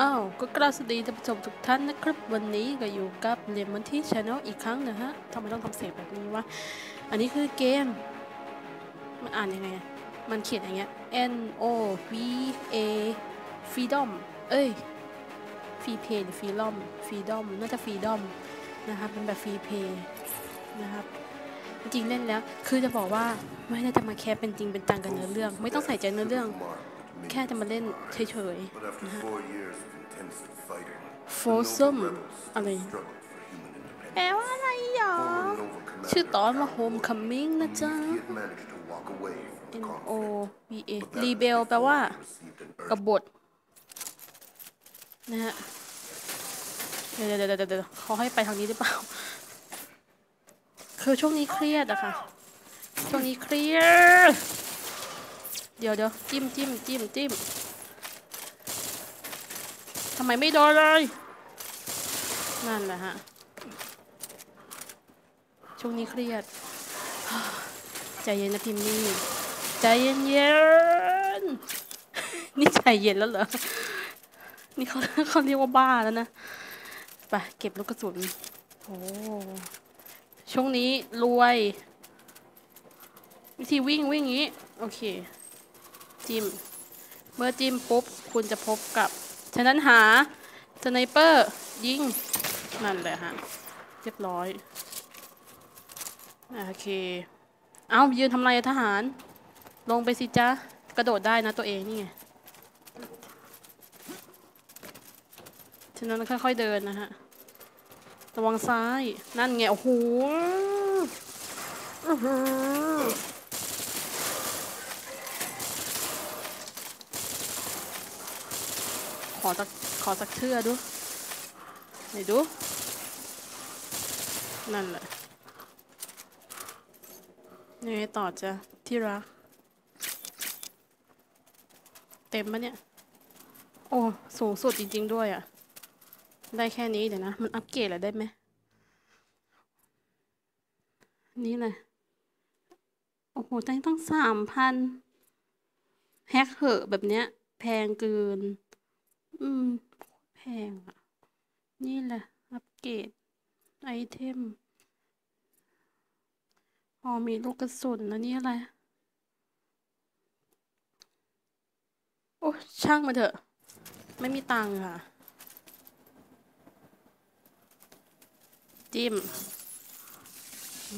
อ้าวก็กราบสวัสดีท่านผู้ชมทุกท่านนะครับวันนี้ก็อยู่กับเรียนมันที่ช anel อีกครั้งนะฮะทำไมต้องทำเสียงแบบนี้วะอันนี้คือเกม มันอ่านยังไงมันเขียนอย่างเงี้ย N O V A Freedom เอ้ย Free Pay หรือ Freedom Freedom น่าจะ Freedom นะครับเป็นแบบ Free Pay นะครับจริงเล่นแล้ว คือจะบอกว่าไม่ได้จะมาแคปเป็นจริงเป็นจังกันเนื้อเรื่อง ไม่ต้องใส่ใจเนื้อเรื่อง แค่จะมาเล่นเฉย But after four years of intensive fighting, ๆ Frozen อะไร struggled for human independence. แปลว่าอะไรหรอ Former Nova Commander ชื่อตอนว่า Homecoming นะจ๊ะ he had managed to walk away from N the O conflict. V A Rebel แปลว่า Received an ก urgent บฏนะฮะเดี๋ยวเดี๋ยวเดี๋ยวเดี๋ยวเขาให้ไปทางนี้หรือเปล่า คือช่วงนี้เครียดอะค่ะ ช่วงนี้เครียดเดี๋ยวเดี๋ยวจิ้มจิ้มจิ้มจิ้มทำไมไม่โดนเลย นั่นแหละฮะ ช่วงนี้เครียด ใจเย็นนะพิมพ์นี่ ใจเย็นเย็น นี่ใจเย็นแล้วเหรอ นี่เขาเขาเรียกว่าบ้าแล้วนะ ไปเก็บลูกกระสุน โอ้ช่วงนี้รวย วิธีวิ่งวิ่งอย่างนี้ โอเค จิ้ม เมื่อจิ้มปุ๊บ คุณจะพบกับ ฉะนั้นหาสไนเปอร์ยิง นั่นแหละฮะ เรียบร้อย โอเค เอายืนทำไรทหาร ลงไปสิจ๊ะกระโดดได้นะตัวเองนี่ไง ฉะนั้นค่อยๆเดินนะฮะ ระวังซ้าย นั่นไง โอ้โห อื้อหือขอสักขอสักเทื่อดูไหนดู นั่นแหละยังไงต่อจะที่รัก เต็มปะเนี่ย โอ้ สูงสุดจริง ๆ ด้วยอะ่ะ ได้แค่นี้เดี๋ยวนะ มันอัปเกรดอะไรได้ไหม นี่เลยโอ้โหตั้งตั้งสามพันแฮกเหอะแบบเนี้ย แพงเกิน อืม แพงอะ่ะ นี่แหละ อัปเกรด ไอเทมอ๋อมีลูกกระสุนแล้วนี่อะไร โอ้ ช่างมาเถอะ ไม่มีตังค่ะ จิ้ม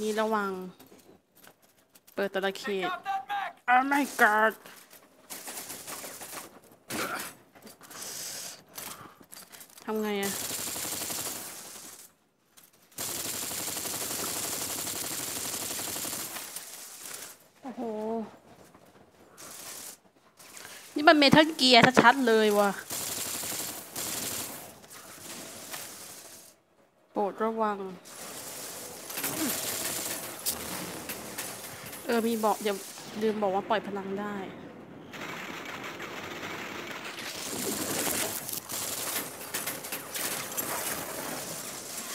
มีระวัง เปิดตะละเขต Oh my god ทำไงอะโอ้โห นี่มันเมทัลเกียร์ชัดๆเลยว่ะ โปรดระวัง เออ มีบอกเดี๋ยวลืมบอกว่าปล่อยพลังได้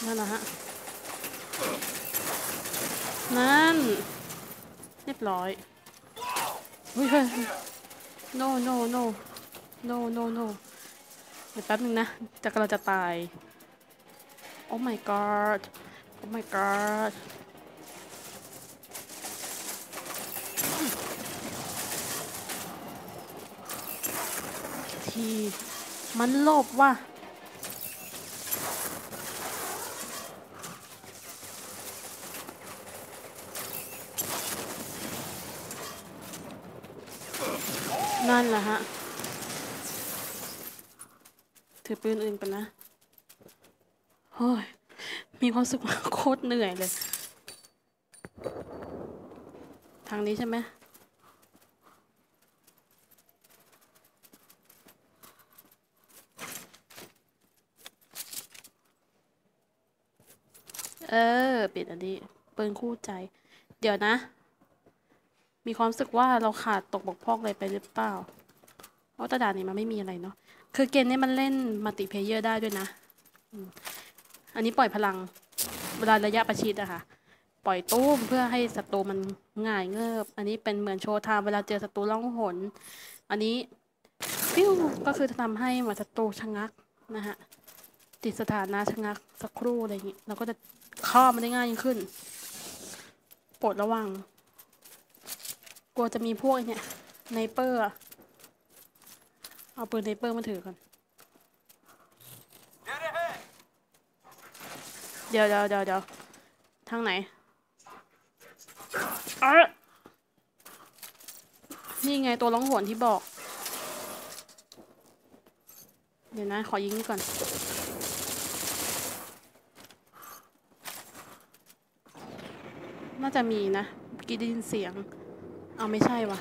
นั่นนะฮะ นั่น เรียบร้อยเฮ้ยเฮ้ยเฮ้ย no no no no no no เดี๋ยวแป๊บนึงนะจะกำลังจะตาย oh my god oh my god ทีมันโลภว่ะ นั่นแหละฮะ ถือปืนอื่นไปนะโอ้ย มีความสึกว่าโคตรเหนื่อยเลย ทางนี้ใช่ไหมเออ ปิดอันนี้ปืนคู่ใจ เดี๋ยวนะ มีความรู้สึกว่าเราขาดตกบกพร่องอะไรไปหรือเปล่าเพราะตดานนี้มันไม่มีอะไรเนาะคือเกมนี้มันเล่นมัลติเพเยอร์ได้ด้วยนะ อันนี้ปล่อยพลังเวลาระยะประชิดอะค่ะ ปล่อยตู้มเพื่อให้ศัตรูมันง่ายเงิบ อันนี้เป็นเหมือนโชว์ทม์เวลาเจอศัตรูล่องหน อันนี้ฟิวก็คือจะทำให้หมวดศัตรูชะงักนะฮะติดสถานะชะงักสักครู่อะไรอย่างงี้เราก็จะฆ่ามันได้ง่ายยิ่งขึ้น โปรดระวัง ลัวจะมีพวกเนี่ยไนเปอร์เอาปืนไนเปอร์มาถือก่อนเดี๋ยวเดี๋ยวเดี๋ยวเดี๋ยวทางไหนเอะนี่ไงตัวร้องหวนที่บอก เดี๋ยวนะ ขอยิงก่อนน่าจะมีนะกีดินเสียง เอาไม่ใช่วะ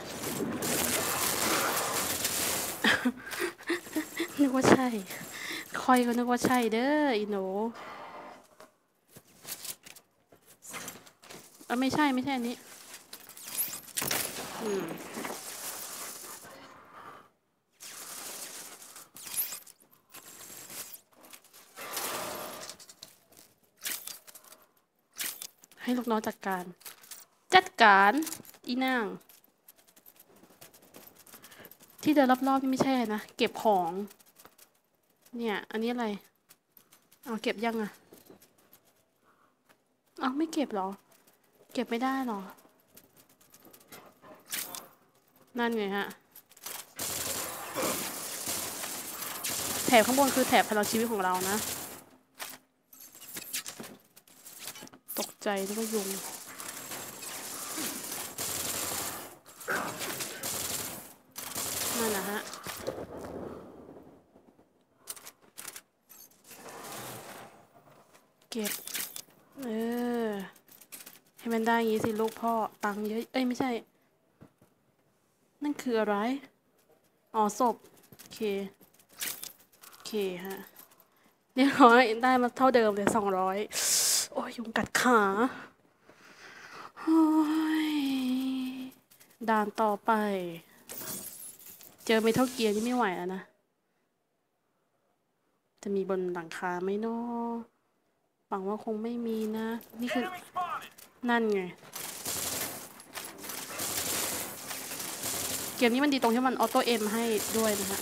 นึกว่าใช่ คอยก็นึกว่าใช่เด้ออีหนูเออไม่ใช่ไม่ใช่อันนี้ อืมให้ลูกน้องจัดการ จัดการ อีนาง ที่เดินรอบๆนี่ไม่ใช่นะ เก็บของ เนี่ย อันนี้อะไรเอาเก็บยังอะเอาไม่เก็บหรอ เก็บไม่ได้หรอ นั่นไงฮะ แถบข้างบนคือแถบพลังชีวิตของเรานะ ตกใจแล้วก็ยุง นั่นนะฮะ เก็บ เออ ให้มันได้อย่างงี้สิลูกพ่อตังค์เยอะ เอ้ย ไม่ใช่ นั่นคืออะไร อ๋อศพโอเค โอเคฮะเรียบร้อยได้มาเท่าเดิมเลยสองร้อยโอ้ยยุงกัดขาโอ้ยด่านต่อไป เจอเมทัลเกียร์นี่ไม่ไหวแล้วนะ จะมีบนหลังคาไหมเนาะ หวังว่าคงไม่มีนะ นี่คือ Enemy spotted! นั่นไง เกมนี้มันดีตรงที่มันออโต้เอ็มให้ด้วยนะฮะ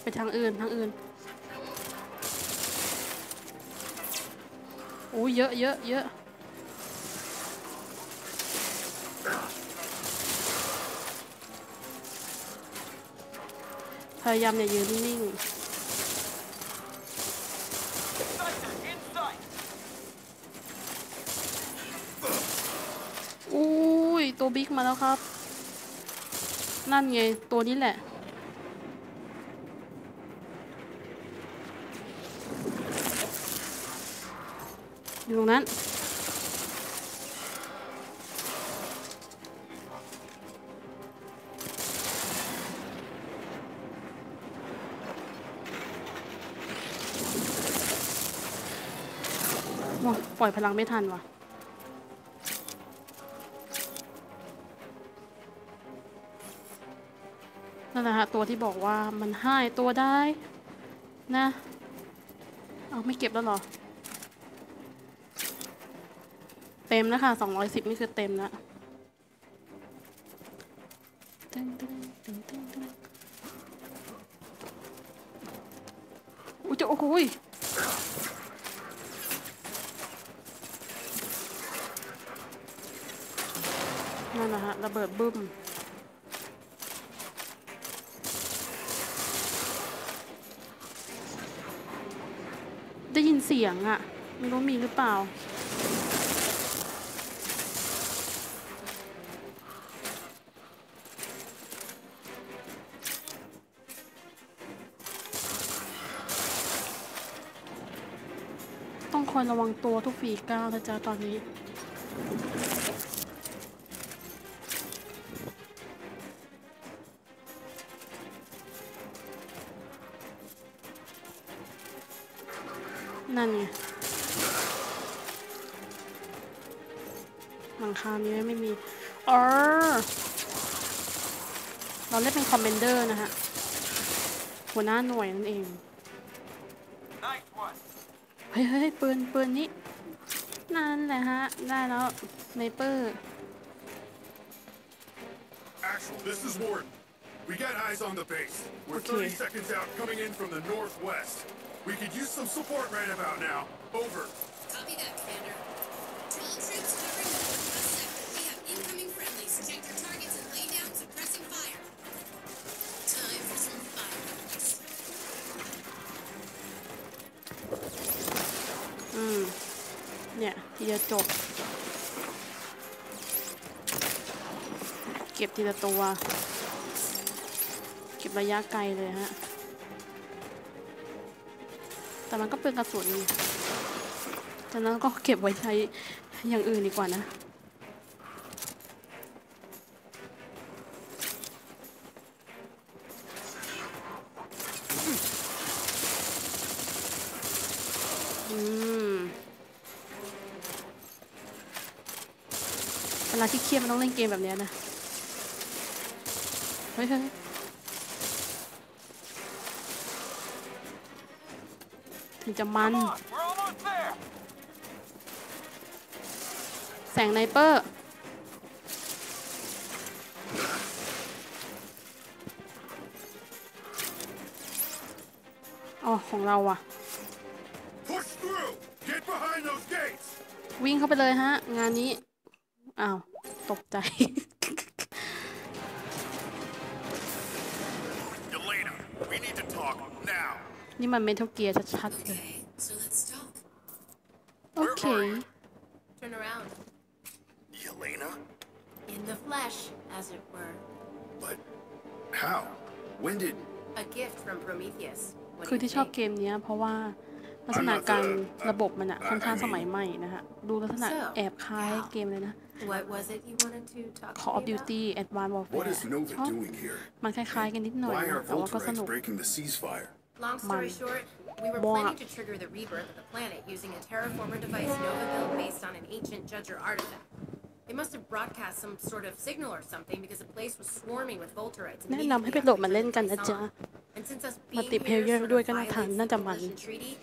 ไปทางอื่นทางอื่นโอ้ยเยอะเยอะเยอะ พยายามอย่ายืนนิ่งอุ้ย ตัวบิ๊กมาแล้วครับ นั่นไง ตัวนี้แหละ อยู่ตรงนั้น ว้าปล่อยพลังไม่ทันว่ะ นั่นแหละฮะตัวที่บอกว่ามันหายตัวได้นะ เอาไม่เก็บแล้วหรอ เต็มแล้วค่ะสองร้อยสิบนี่คือเต็มแล้วตึ้งตึ้งตึ้งตึ้งตึ้งอุ้ยจะโอ้โห นั่นนะฮะระเบิดบึ้มได้ยินเสียงอะไม่รู้มีหรือเปล่า ต้องคอยระวังตัวทุกฝีก้าวนะจ๊ะตอนนี้ นั่นไงหลังคานี้ไม่มีเออเราเล่นเป็นคอมเมนเดอร์นะฮะ หัวหน้าหน่วยนั่นเอง Nice one! เฮ้ยเฮ้ยปืนปืนนี้ นั่นแหละฮะ ได้แล้วไนเปอร์ Actual, this is Warden. We got eyes on the base. We're Okay. 30 seconds out, coming in from the northwest. We could use some support right about now. Over. Copy that, Commander. To all troops covering the northwest sector, we have incoming friendlies. Check your targets and lay down suppressing fire. Time for some fireworks. เนี่ยทีจะจบ เก็บทีละตัว เก็บระยะไกลเลยฮะ แต่มันก็เป็นกระสุนจากนั้นก็เก็บไว้ใช้อย่างอื่นดีกว่านะอืมเวลาที่เครียดมันต้องเล่นเกมแบบนี้นะ เฮ้ย ถึงจะมัน Come on, we're almost there. แสงไนเปอร์ อ๋อ ของเราอะ Push through. Get behind those gates. วิ่งเข้าไปเลยฮะ งานนี้ อ้าว ตกใจ นี่มันเมทัลเกียร์ชัดๆเลย Okay, so let's talk. โอเค Turn around. Yelena? In the flesh, as it were. But how? When did? A gift from Prometheus. What คือ do you ที่ชอบ think? เกมเนี้ยเพราะว่าลักษณะการระบบมันอะค่อนข้างสมัยใหม่นะฮะ ดูลักษณะแอบคล้ายเกมเลยนะ What was it you wanted to talk to Call me of Duty Advanced What Warfare is Nova ชอบ doing here? มันคล้ายๆกันนิดหน่อย Why นะ are แต่ว่าก็ส Volterites นุก breaking the ceasefire? about? Long story Man. short, we were Boah. planning to trigger the rebirth of the planet using a terraformer device Nova built based on an ancient Judger artifact. They must have broadcast some sort of signal or something because the place was swarming with Volterites. แนะนำให้ไปโหลดมาเล่นกันนะจ๊ะ And since us มัล being ติเพล here เยอ sort ร์ of ด้วยก็น่าทาน violates น่า the จะมัน Coalition treaty,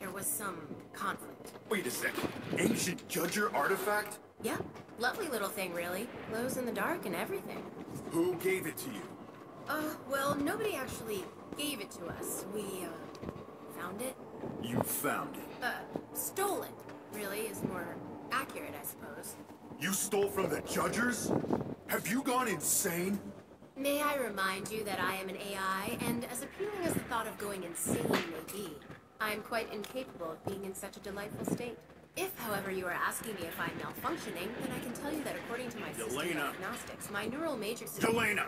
there was some conflict. Wait a second. Ancient Judger artifact? Yeah, lovely little thing, really. Glows in the dark and everything. Who gave it to you? Uh, well, nobody actually gave it to us. We, uh, found it. You found it. Uh, stole it, really, is more accurate, I suppose. You stole from the Judgers? Have you gone insane? May I remind you that I am an AI, and as appealing as the thought of going insane may be, I am quite incapable of being in such a delightful state. If, however, you are asking me if I'm malfunctioning, then I can tell you that according to my system Yelena. diagnostics, my neural matrix is... Delana,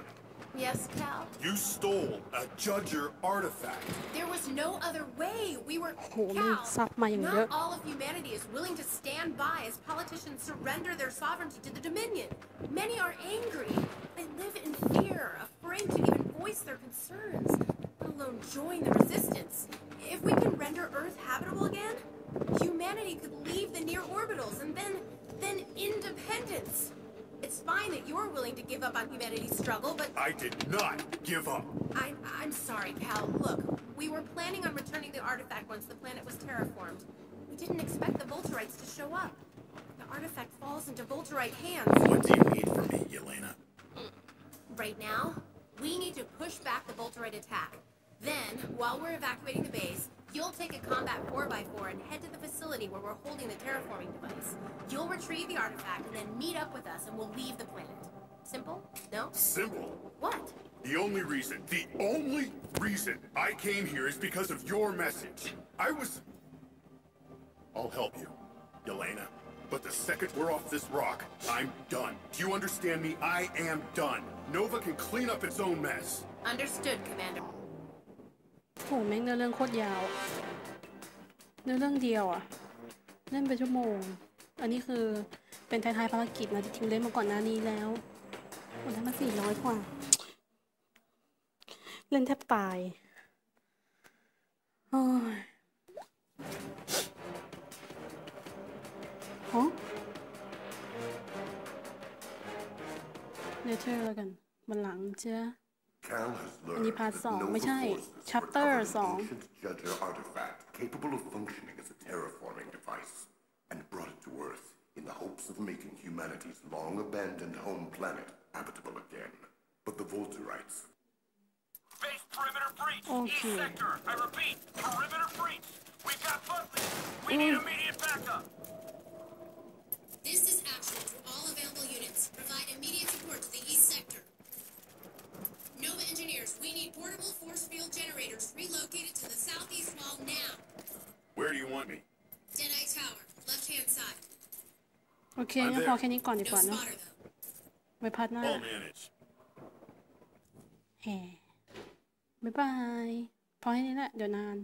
Yes, Cal? You stole a Judger artifact. There was no other way. We were... Cal, not all of humanity is willing to stand by as politicians surrender their sovereignty to the Dominion. Many are angry. They live in fear, afraid to even voice their concerns, let alone join the resistance. If we can render Earth habitable again, humanity could leave the near orbitals and then... then independence. It's fine that you're willing to give up on humanity's struggle, but I did not give up. I'm, I'm sorry, Cal. Look, we were planning on returning the artifact once the planet was terraformed. We didn't expect the Volterites to show up. The artifact falls into Volterite hands. What do you need from me, Yelena? Right now, we need to push back the Volterite attack. Then, while we're evacuating the base, you'll take a combat 4x4 and head to the facility where we're holding the terraforming device. You'll retrieve the artifact and then meet up with us and we'll leave the planet. Simple? No? Simple. What? The only reason, the only reason I came here is because of your message. I was. I'll help you, Yelena. But the second we're off this rock, I'm done. Do you understand me? I am done. Nova can clean up its own mess. Understood, Commander. โหแม่งเนื้อเรื่องโคตรยาว เนื้อเรื่องเดียวอะเล่นไปชั่วโมง อันนี้คือเป็นท้ายๆภารกิจนะจริงเล่นมาก่อนหน้านี้แล้ววันนั้นมันสี่ร้อยกว่า เล่นแทบตายโอ้ยฮะเลเทอร์แล้วกันวันหลังเจ้า Cal has Any learned part that song, Nova ไม่ใช่ forces chapter recovered an song. ancient Judger artifact capable of functioning as a terraforming device and brought it to Earth in the hopes of making humanity's long-abandoned home planet habitable again. but the Volterites. Base perimeter breach. Okay. East sector. I repeat, perimeter breach. We've got Buckley. We need immediate เคงั้นพอแค่นี้ก่อนดีก No ว่าเนาะ spotter though. ไว้พัดหน้า All managed. แห่บ๊ายบาย พอแค่นี้แหละ เดี๋ยวนาน